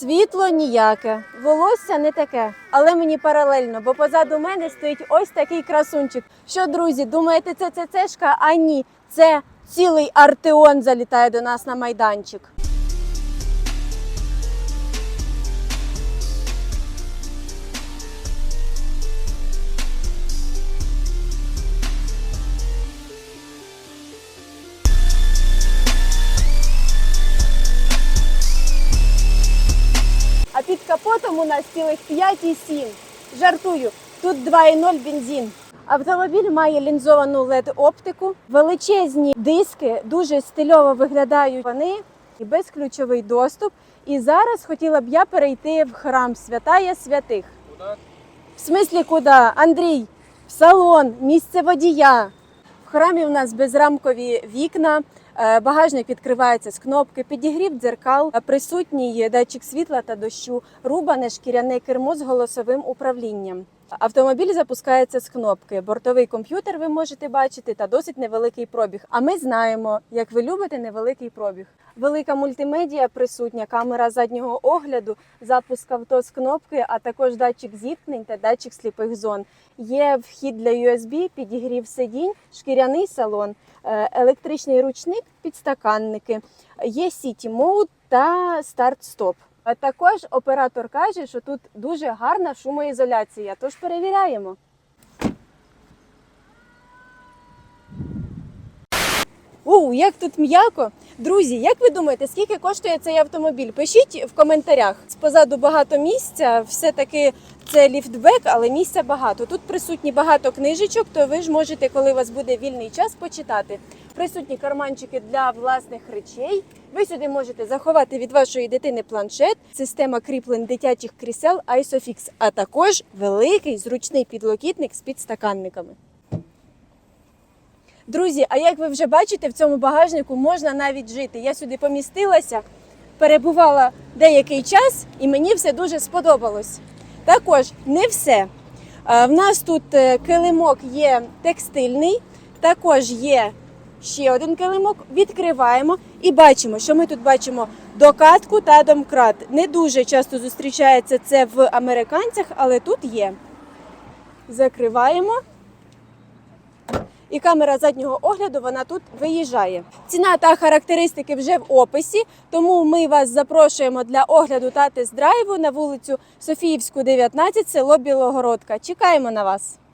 Світло ніяке, волосся не таке, але мені паралельно, бо позаду мене стоїть ось такий красунчик. Що, друзі, думаєте, це ЦЦшка? А ні, це цілий Артеон залітає до нас на майданчик. Капотом у нас цілих 5,7. Жартую, тут 2,0 бензин. Автомобіль має лінзовану led оптику, величезні диски, дуже стильово виглядають вони і безключовий доступ. І зараз хотіла б я перейти в храм Святая Святих. В смислі, куди? Андрій, в салон, місце водія. В храмі у нас безрамкові вікна, багажник відкривається з кнопки, підігрів дзеркал, е, присутній датчик світла та дощу, рубане шкіряне кермо з голосовим управлінням. Автомобіль запускається з кнопки. Бортовий комп'ютер ви можете бачити та досить невеликий пробіг. А ми знаємо, як ви любите невеликий пробіг. Велика мультимедіа присутня, камера заднього огляду, запуск авто з кнопки, а також датчик зіткнень та датчик сліпих зон. Є вхід для USB, підігрів сидінь, шкіряний салон, е, електричний ручник, підстаканники. Є City Mode та старт-стоп. А також оператор каже, що тут дуже гарна шумоізоляція. Тож перевіряємо. Оу, як тут м'яко. Друзі, як ви думаєте, скільки коштує цей автомобіль? Пишіть в коментарях. Позаду багато місця, все-таки це ліфтбек, але місця багато. Тут присутні багато книжечок, то ви ж можете, коли у вас буде вільний час, почитати. Присутні карманчики для власних речей. Ви сюди можете заховати від вашої дитини планшет, система кріплень дитячих крісел ISOFIX, а також великий зручний підлокітник з підстаканниками. Друзі, а як ви вже бачите, в цьому багажнику можна навіть жити. Я сюди помістилася, перебувала деякий час, і мені все дуже сподобалось. Також не все. Е, В нас тут е, килимок є текстильний, також є ще один килимок. Відкриваємо і бачимо, що ми тут бачимо докатку та домкрат. Не дуже часто зустрічається це в американцях, але тут є. Закриваємо. І камера заднього огляду вона тут виїжджає. Ціна та характеристики вже в описі, тому ми вас запрошуємо для огляду та тест-драйву на вулицю Софіївську, 19, село Білогородка. Чекаємо на вас.